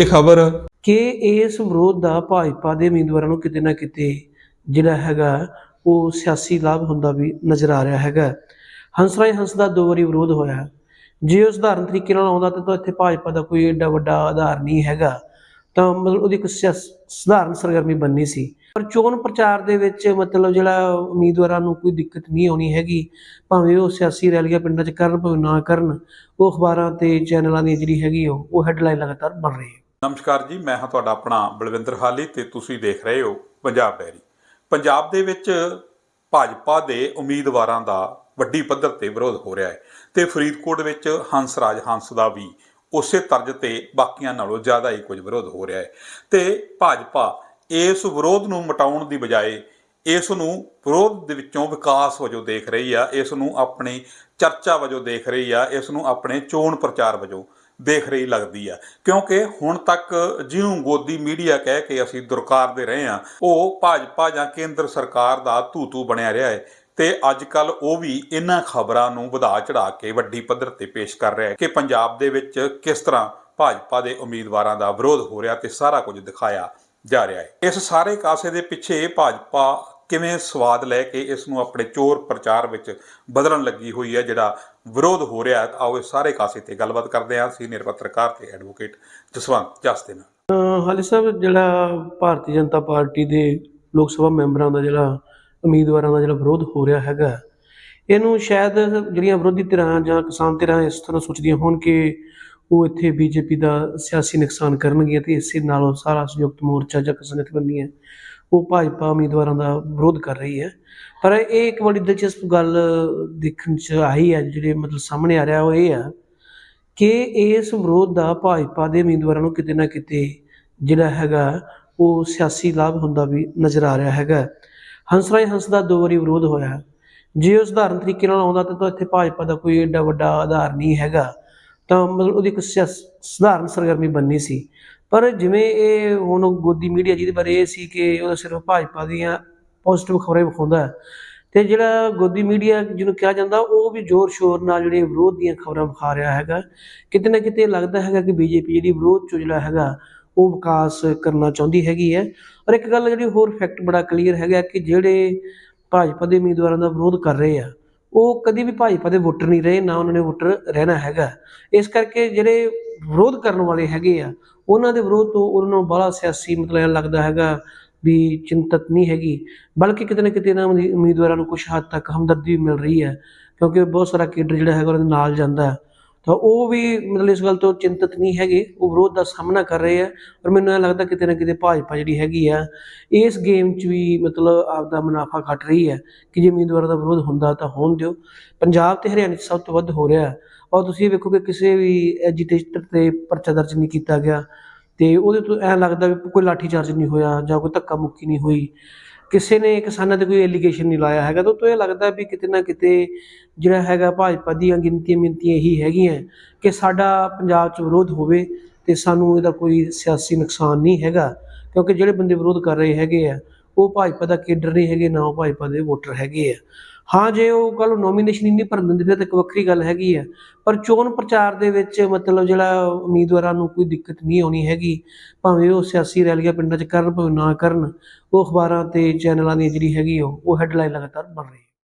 ਇਹ ਖਬਰ ਕਿ ਇਸ ਵਿਰੋਧ ਦਾ ਭਾਜਪਾ ਦੇ ਉਮੀਦਵਾਰਾਂ ਨੂੰ ਕਿਤੇ ਨਾ ਕਿਤੇ ਜਿਹੜਾ ਹੈਗਾ, ਉਹ ਸਿਆਸੀ ਲਾਭ ਹੁੰਦਾ ਵੀ ਨਜ਼ਰ ਆ ਰਿਹਾ ਹੈਗਾ। ਹੰਸਰਾਜ ਹੰਸ ਦਾ ਦੋ ਵਾਰੀ ਵਿਰੋਧ ਹੋਇਆ। ਜੇ ਉਹ ਸਧਾਰਨ ਤਰੀਕੇ ਨਾਲ ਆਉਂਦਾ ਤਾਂ ਇੱਥੇ ਭਾਜਪਾ ਦਾ ਕੋਈ ਏਡਾ ਵੱਡਾ ਆਧਾਰ ਨਹੀਂ ਹੈਗਾ। ਤਾਂ ਮਤਲਬ ਉਹਦੀ ਇੱਕ ਸਿਆਸ- ਸਧਾਰਨ ਸਰਗਰਮੀ ਬੰਨੀ ਸੀ। ਪਰ ਚੋਣ ਪ੍ਰਚਾਰ ਦੇ ਵਿੱਚ ਮਤਲਬ ਜਿਹੜਾ ਉਮੀਦਵਾਰਾਂ ਨੂੰ ਕੋਈ ਦਿੱਕਤ ਨਹੀਂ ਆਉਣੀ ਹੈਗੀ। ਭਾਵੇਂ ਉਹ ਸਿਆਸੀ ਰੈਲੀਆਂ ਪਿੰਡਾਂ 'ਚ ਕਰਨ, ਭਾਵੇਂ ਨਾ ਕਰਨ, ਉਹ ਅਖਬਾਰਾਂ ਤੇ ਚੈਨਲਾਂ ਦੀ ਜਿਹੜੀ ਹੈਗੀ ਉਹ ਉਹ ਹੈਡਲਾਈਨ ਲਗਾਤਾਰ ਬਣ ਰਹੀ ਹੈ। ਨਮਸਕਾਰ ਜੀ, ਮੈਂ ਹਾਂ ਤੁਹਾਡਾ ਆਪਣਾ ਬਲਵਿੰਦਰ ਹਾਲੀ ਤੇ ਤੁਸੀਂ ਦੇਖ ਰਹੇ ਹੋ ਪੰਜਾਬ ਡੈਰੀ। ਪੰਜਾਬ ਦੇ ਵਿੱਚ ਭਾਜਪਾ ਦੇ ਉਮੀਦਵਾਰਾਂ ਦਾ ਵੱਡੀ ਪੱਧਰ ਤੇ ਵਿਰੋਧ ਹੋ ਰਿਹਾ ਹੈ ਤੇ ਫਰੀਦਕੋਟ ਵਿੱਚ ਹੰਸਰਾਜ ਹੰਸ ਦਾ ਵੀ ਉਸੇ ਤਰਜ਼ ਤੇ ਬਾਕੀਆਂ ਨਾਲੋਂ ਜ਼ਿਆਦਾ ਹੀ ਕੁਝ ਵਿਰੋਧ ਹੋ ਰਿਹਾ ਹੈ। ਤੇ ਭਾਜਪਾ ਇਸ ਵਿਰੋਧ ਨੂੰ ਮਟਾਉਣ ਦੀ ਬਜਾਏ ਇਸ ਨੂੰ ਵਿਰੋਧ ਦੇ ਵਿੱਚੋਂ ਵਿਕਾਸ ਵਜੋਂ ਦੇਖ ਰਹੀ ਆ, ਇਸ ਨੂੰ ਆਪਣੀ ਚਰਚਾ ਵਜੋਂ ਦੇਖ ਰਹੀ ਆ, ਇਸ ਨੂੰ ਆਪਣੇ ਚੋਣ ਪ੍ਰਚਾਰ ਵਜੋਂ ਦੇਖ ਰਹੀ ਲੱਗਦੀ ਆ। ਕਿਉਂਕਿ ਹੁਣ ਤੱਕ ਜਿਹਨੂੰ ਗੋਦੀ ਮੀਡੀਆ ਕਹਿ ਕੇ ਅਸੀਂ ਦੁਰਕਾਰਦੇ ਰਹੇ ਆ, ਉਹ ਭਾਜਪਾ ਜਾਂ ਕੇਂਦਰ ਸਰਕਾਰ ਦਾ ਧੂਤੂ ਬਣਿਆ ਰਿਹਾ ਹੈ ਤੇ ਅੱਜ ਕੱਲ ਉਹ ਵੀ ਇਹਨਾਂ ਖਬਰਾਂ ਨੂੰ ਵਧਾ ਚੜਾ ਕੇ ਵੱਡੀ ਪੱਧਰ ਤੇ ਪੇਸ਼ ਕਰ ਰਿਹਾ ਹੈ ਕਿ ਪੰਜਾਬ ਦੇ ਵਿੱਚ ਕਿਸ ਤਰ੍ਹਾਂ ਭਾਜਪਾ ਦੇ ਉਮੀਦਵਾਰਾਂ ਦਾ ਵਿਰੋਧ ਹੋ ਰਿਹਾ ਤੇ ਸਾਰਾ ਕੁਝ ਦਿਖਾਇਆ ਜਾ ਰਿਹਾ ਹੈ। ਇਸ ਸਾਰੇ ਕਾਸੇ ਦੇ ਪਿੱਛੇ ਭਾਜਪਾ ਕਿਵੇਂ ਸਵਾਦ ਲੈ ਕੇ ਇਸ ਨੂੰ ਆਪਣੇ ਚੋਰ ਪ੍ਰਚਾਰ ਵਿੱਚ ਬਦਲਣ ਲੱਗੀ ਹੋਈ ਹੈ, ਜਿਹੜਾ ਵਿਰੋਧ ਹੋ ਰਿਹਾ ਹੈ ਆਓ ਇਸ ਸਾਰੇ ਕਾਸੇ ਤੇ ਗੱਲਬਾਤ ਕਰਦੇ ਹਾਂ। ਸੀਨੀਅਰ ਪੱਤਰਕਾਰ ਤੇ ਐਡਵੋਕੇਟ ਜਸਵੰਤ ਜਸ ਦੇ ਨਾਲ। ਅਹ ਸਾਹਿਬ ਜਿਹੜਾ ਭਾਰਤੀ ਜਨਤਾ ਪਾਰਟੀ ਦੇ ਲੋਕ ਸਭਾ ਮੈਂਬਰਾਂ ਦਾ ਜਿਹੜਾ ਉਮੀਦਵਾਰਾਂ ਦਾ ਜਿਹੜਾ ਵਿਰੋਧ ਹੋ ਰਿਹਾ ਹੈਗਾ, ਇਹਨੂੰ ਸ਼ਾਇਦ ਜਿਹੜੀਆਂ ਵਿਰੋਧੀ ਧਿਰਾਂ ਜਾਂ ਕਿਸਾਨ ਧਿਰਾਂ ਇਸ ਤਰ੍ਹਾਂ ਸੋਚਦੀਆਂ ਹੋਣ ਕਿ ਉਹ ਇੱਥੇ ਬੀਜੇਪੀ ਦਾ ਸਿਆਸੀ ਨੁਕਸਾਨ ਕਰਨਗੀਆਂ ਤੇ ਇਸੇ ਨਾਲ ਉਹ ਸਾਰਾ ਸੰਯੁਕਤ ਮੋਰਚਾ ਜਾਂ ਕਿਸਾਨ ਜਥੇਬੰਦੀਆਂ ਉਹ ਭਾਜਪਾ ਉਮੀਦਵਾਰਾਂ ਦਾ ਵਿਰੋਧ ਕਰ ਰਹੀ ਹੈ। ਪਰ ਇਹ ਇੱਕ ਬੜੀ ਦਿਲਚਸਪ ਗੱਲ ਦੇਖਣ ਚ ਆਈ ਹੈ, ਜਿਹੜੇ ਮਤਲਬ ਸਾਹਮਣੇ ਆ ਰਿਹਾ ਉਹ ਇਹ ਆ ਕਿ ਇਸ ਵਿਰੋਧ ਦਾ ਭਾਜਪਾ ਦੇ ਉਮੀਦਵਾਰਾਂ ਨੂੰ ਕਿਤੇ ਨਾ ਕਿਤੇ ਜਿਹੜਾ ਹੈਗਾ ਉਹ ਸਿਆਸੀ ਲਾਭ ਹੁੰਦਾ ਵੀ ਨਜ਼ਰ ਆ ਰਿਹਾ ਹੈਗਾ। ਹੰਸਰਾਜ ਹੰਸ ਦਾ ਦੋ ਵਾਰੀ ਵਿਰੋਧ ਹੋਇਆ। ਜੇ ਉਹ ਸਧਾਰਨ ਤਰੀਕੇ ਨਾਲ ਆਉਂਦਾ ਤਾਂ ਇੱਥੇ ਭਾਜਪਾ ਦਾ ਕੋਈ ਏਡਾ ਵੱਡਾ ਆਧਾਰ ਨਹੀਂ ਹੈਗਾ। ਤਾਂ ਮਤਲਬ ਉਹਦੀ ਇੱਕ ਸਿਆਸ- ਸਧਾਰਨ ਸਰਗਰਮੀ ਬੰਨੀ ਸੀ। ਪਰ ਜਿਵੇਂ ਇਹ ਹੁਣ ਗੋਦੀ ਮੀਡੀਆ ਜਿਹਦੇ ਬਾਰੇ ਇਹ ਸੀ ਕਿ ਉਹ ਸਿਰਫ ਭਾਜਪਾ ਦੀਆਂ ਪੋਜ਼ਿਟਿਵ ਖਬਰਾਂ ਵਿਖਾਉਂਦਾ ਹੈ। ਤੇ ਜਿਹੜਾ ਗੋਦੀ ਮੀਡੀਆ ਜਿਹਨੂੰ ਕਿਹਾ ਜਾਂਦਾ, ਉਹ ਵੀ ਜ਼ੋਰ ਸ਼ੋਰ ਨਾਲ ਜਿਹੜੇ ਵਿਰੋਧ ਦੀਆਂ ਖਬਰਾਂ ਵਿਖਾ ਰਿਹਾ ਹੈਗਾ। ਕਿਤੇ ਨਾ ਕਿਤੇ ਲੱਗਦਾ ਹੈਗਾ ਕਿ ਬੀਜੇਪੀ ਜਿਹੜੀ ਵਿਰੋਧ ਚੋਂ ਜਿਹੜਾ ਹੈਗਾ, ਉਹ ਵਿਕਾਸ ਕਰਨਾ ਚਾਹੁੰਦੀ ਹੈਗੀ ਹੈ। ਔਰ ਇੱਕ ਗੱਲ ਜਿਹੜੀ ਹੋਰ ਫੈਕਟ ਬੜਾ ਕਲੀਅਰ ਹੈਗਾ ਕਿ ਜਿਹੜੇ ਭਾਜਪਾ ਦੇ ਉਮੀਦਵਾਰਾਂ ਦਾ ਵਿਰੋਧ ਕਰ ਰਹੇ ਆ ਉਹ ਕਦੀ ਵੀ ਭਾਜਪਾ ਦੇ ਵੋਟਰ ਨਹੀਂ ਰਹੇ, ਨਾ ਉਹਨਾਂ ਨੇ ਵੋਟਰ ਰਹਿਣਾ ਹੈਗਾ। ਇਸ ਕਰਕੇ ਜਿਹੜੇ ਵਿਰੋਧ ਕਰਨ ਵਾਲੇ ਹੈਗੇ ਆ, ਉਹਨਾਂ ਦੇ ਵਿਰੋਧ ਤੋਂ ਉਹਨਾਂ ਨੂੰ ਬੜਾ ਸਿਆਸੀ ਮਤਲਬ ਐਂ ਲੱਗਦਾ ਹੈਗਾ ਵੀ ਚਿੰਤਤ ਨਹੀਂ ਹੈਗੀ। ਬਲਕਿ ਕਿਤੇ ਨਾ ਕਿਤੇ ਇਹਨਾਂ ਉਮੀਦਵਾਰਾਂ ਨੂੰ ਕੁਝ ਹੱਦ ਤੱਕ ਹਮਦਰਦੀ ਵੀ ਮਿਲ ਰਹੀ ਹੈ, ਕਿਉਂਕਿ ਬਹੁਤ ਸਾਰਾ ਕੇਡਰ ਜਿਹੜਾ ਹੈਗਾ ਉਹਨਾਂ ਦੇ ਨਾਲ ਜਾਂਦਾ ਹੈ। ਤਾਂ ਉਹ ਵੀ ਮਤਲਬ ਇਸ ਗੱਲ ਤੋਂ ਚਿੰਤਤ ਨਹੀਂ ਹੈਗੇ, ਉਹ ਵਿਰੋਧ ਦਾ ਸਾਹਮਣਾ ਕਰ ਰਹੇ ਆ ਔਰ ਮੈਨੂੰ ਇਹ ਲੱਗਦਾ ਕਿਤੇ ਨਾ ਕਿਤੇ ਭਾਜਪਾ ਜਿਹੜੀ ਹੈਗੀ ਆ, ਇਸ ਗੇਮ 'ਚ ਵੀ ਮਤਲਬ ਆਪਦਾ ਮੁਨਾਫਾ ਖੱਟ ਰਹੀ ਹੈ ਕਿ ਜੇ ਉਮੀਦਵਾਰਾਂ ਦਾ ਵਿਰੋਧ ਹੁੰਦਾ ਤਾਂ ਹੋਣ ਦਿਓ। ਪੰਜਾਬ ਤੇ ਹਰਿਆਣਾ 'ਚ ਸਭ ਤੋਂ ਵੱਧ ਹੋ ਰਿਹਾ ਔਰ ਤੁਸੀਂ ਇਹ ਵੇਖੋ ਕਿ ਕਿਸੇ ਵੀ ਐਜੀਟੇਟਰ ਤੇ ਪਰਚਾ ਦਰਜ ਨਹੀਂ ਕੀਤਾ ਗਿਆ ਤੇ ਉਹਦੇ ਤੋਂ ਐਂ ਲੱਗਦਾ ਵੀ ਕੋਈ ਲਾਠੀ ਚਾਰਜ ਨਹੀਂ ਹੋਇਆ ਜਾਂ ਕੋਈ ਧੱਕਾ ਮੁੱਕੀ ਨਹੀਂ ਹੋਈ। ਕਿਸੇ ਨੇ ਕਿਸਾਨਾਂ ਤੇ ਕੋਈ ਐਲੀਗੇਸ਼ਨ ਨਹੀਂ ਲਾਇਆ ਹੈਗਾ, ਤਾਂ ਉਹ ਤੋਂ ਇਹ ਲੱਗਦਾ ਵੀ ਕਿਤੇ ਨਾ ਕਿਤੇ ਜਿਹੜਾ ਹੈਗਾ ਭਾਜਪਾ ਦੀਆਂ ਗਿਣਤੀਆਂ ਮਿੰਤੀਆਂ ਇਹੀ ਹੈਗੀਆਂ ਕਿ ਸਾਡਾ ਪੰਜਾਬ 'ਚ ਵਿਰੋਧ ਹੋਵੇ ਤੇ ਸਾਨੂੰ ਇਹਦਾ ਕੋਈ ਸਿਆਸੀ ਨੁਕਸਾਨ ਨਹੀਂ ਹੈਗਾ, ਕਿਉਂਕਿ ਜਿਹੜੇ ਬੰਦੇ ਵਿਰੋਧ ਕਰ ਰਹੇ ਹੈਗੇ ਆ ਉਹ ਭਾਜਪਾ ਦਾ ਕੇਡਰ ਨਹੀਂ ਹੈਗੇ, ਨਾ ਉਹ ਭਾਜਪਾ ਦੇ ਵੋਟਰ ਹੈਗੇ ਆ। ਹਾਂ, ਜੇ ਉਹ ਕੱਲ ਨੋਮੀਨੇਸ਼ਨ ਹੀ ਨਹੀਂ ਭਰਨ ਦਿੰਦੇ, ਫਿਰ ਤਾਂ ਇੱਕ ਵੱਖਰੀ ਗੱਲ ਹੈਗੀ ਆ। ਪਰ ਚੋਣ ਪ੍ਰਚਾਰ ਦੇ ਵਿੱਚ ਮਤਲਬ ਜਿਹੜਾ ਉਮੀਦਵਾਰਾਂ ਨੂੰ ਕੋਈ ਦਿੱਕਤ ਨਹੀਂ ਆਉਣੀ ਹੈਗੀ, ਭਾਵੇਂ ਉਹ ਸਿਆਸੀ ਰੈਲੀਆਂ ਪਿੰਡਾਂ 'ਚ ਕਰਨ, ਭਾਵੇਂ ਨਾ ਕਰਨ, ਉਹ ਅਖਬਾਰਾਂ ਤੇ ਚੈਨਲਾਂ ਦੀ ਜਿਹੜੀ ਹੈਗੀ ਉਹ ਉਹ ਹੈਡਲਾਈਨ ਲਗਾਤਾਰ ਬਣ ਰਹੀ ਹੈ